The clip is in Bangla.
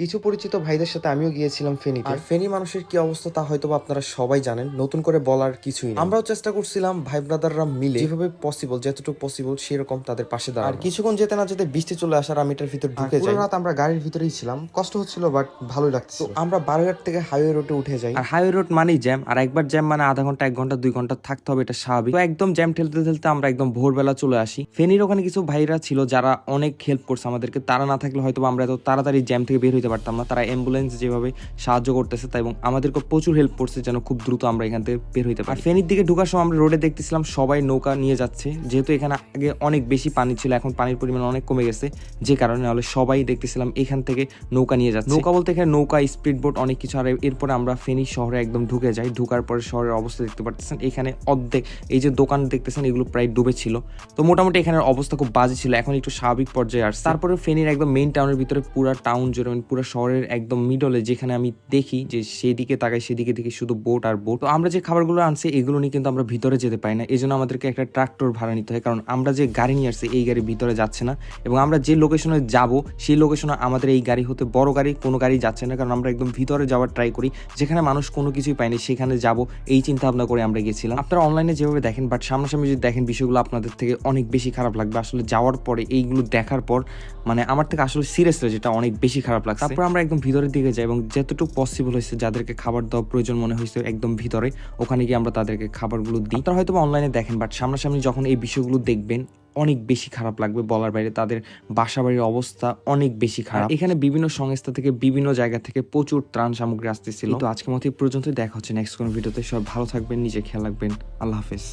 কিছু পরিচিত ভাইদের সাথে আমিও গিয়েছিলাম ফেনীতে। আর ফেনী মানুষের কি অবস্থা তা হয়তো আপনারা সবাই জানেন নতুন করে বলার কিছুই আমরাও চেষ্টা করছিলাম ভাই ব্রাদাররা মিলে যেভাবে পসিবল যতটুকু পসিবল সেরকম তাদের পাশে দাঁড়ানো। আর কিছুক্ষণ যেতে না যেতে বৃষ্টি চলে আসার আমি এটার ভিতর ঢুকে যাই। রাত আমরা গাড়ির ভিতরেই ছিলাম কষ্ট হচ্ছিল বাট ভালোই লাগছিল তো আমরা বারোঘাট থেকে হাইওয়ে রোডে উঠে যাই। আর হাইওয়ে রোড মানেই জ্যাম আর একবার জ্যাম মানে আধা ঘণ্টা এক ঘণ্টা দুই ঘণ্টা থাকতে হবে এটা স্বাভাবিক। তো একদম জ্যাম ঠেলতে ঠেলতে আমরা একদম ভোরবেলা চলে আসি। ফেনীর ওখানে কিছু ভাইরা ছিল যারা অনেক হেল্প করছে আমাদেরকে তারা না থাকলে হয়তো আমরা এত তাড়াতাড়ি জ্যাম থেকে বের হইতে পারতাম না। তারা অ্যাম্বুলেন্স যেভাবে সাহায্য করতেছে তাই এবং আমাদেরকে প্রচুর হেল্প করছে যেন খুব দ্রুত আমরা এখান থেকে বের হইতে পারি। ফেনীর দিকে ঢোকার সময় আমরা রোডে দেখতেছিলাম সবাই নৌকা নিয়ে যাচ্ছে। যেহেতু এখানে আগে অনেক বেশি পানি ছিল, এখন পানির পরিমাণ অনেক কমে গেছে। যে কারণে হলে সবাই দেখতেছিলাম এখান থেকে নৌকা নিয়ে যাচ্ছে। নৌকা বলতে এখানে নৌকা স্পিড বোট অনেক কিছু। আর এরপরে আমরা ফেনী শহরে একদম ঢুকে যাই। ঢুকার পরে শহরের অবস্থা দেখতে পাচ্ছেন এখানে অর্ধেক এই যে দোকান দেখতেছেন এগুলো প্রায় ডুবে ছিল। তো মোটামুটি এখানের অবস্থা খুব বাজে ছিল। এখন একটু স্বাভাবিক পর্যায়ে আসছে। তারপরে ফেনীর একদম মেইন টাউনের ভিতরে পুরো টাউন জুড়ে মানে পুরো শহরের একদম মিডলে যেখানে আমি দেখি যে সেদিকে তাকাই, সেদিকে দেখি শুধু বোট আর বোট তো আমরা যে খাবারগুলো আনছি, এগুলো নিয়ে কিন্তু আমরা ভিতরে যেতে পারি না। এই জন্য আমাদেরকে একটা ট্রাক্টর ভাড়া নিতে হয়। কারণ আমরা যে গাড়ি নিয়ে আসছি, এই গাড়ি ভিতরে যাচ্ছে না। এবং আমরা যে লোকেশনে যাব, সেই লোকেশনে আমাদের এই গাড়ি হতে বড় গাড়ি, কোনো গাড়ি যাচ্ছে না। কারণ আমরা একদম ভিতরে যাওয়ার ট্রাই করি। যেখানে মানুষ কোনো কিছুই পায়নি সেখানে যাব। এই চিন্তা ভাবনা করে আমরা গেছিলাম। আপনারা অনলাইনে যেভাবে দেখেন বাট সামনাসামনি যদি দেখেন, বিষয়গুলো আপনাদের থেকে অনেক বেশি খারাপ লাগবে। আসলে যাওয়ার পরে, এইগুলো দেখার পর মানে আমার থেকে আসলে সিরিয়াসলি যেটা অনেক বেশি খারাপ লাগছে। তারপর আমরা একদম ভিতরের দিকে যাই এবং যতটুকু পসিবল হয়েছে যাদেরকে খাবার দেওয়া প্রয়োজন মনে হয়েছে একদম ভিতরে ওখানে গিয়ে আমরা তাদেরকে খাবারগুলো দিই। আপনারা হয়তো অনলাইনে দেখেন বাট সামনাসামনি যখন এই বিষয়গুলো দেখবেন অনেক বেশি খারাপ লাগবে বলার বাইরে তাদের বাসা বাড়ির অবস্থা অনেক বেশি খারাপ। এখানে বিভিন্ন সংস্থা থেকে বিভিন্ন জায়গা থেকে প্রচুর ত্রাণ সামগ্রী আসতেছিল। তো আজকের মতো এই পর্যন্ত দেখা হচ্ছে নেক্সট কোনো ভিডিওতে। সব ভালো থাকবেন নিজে খেয়াল রাখবেন। আল্লাহ হাফেজ।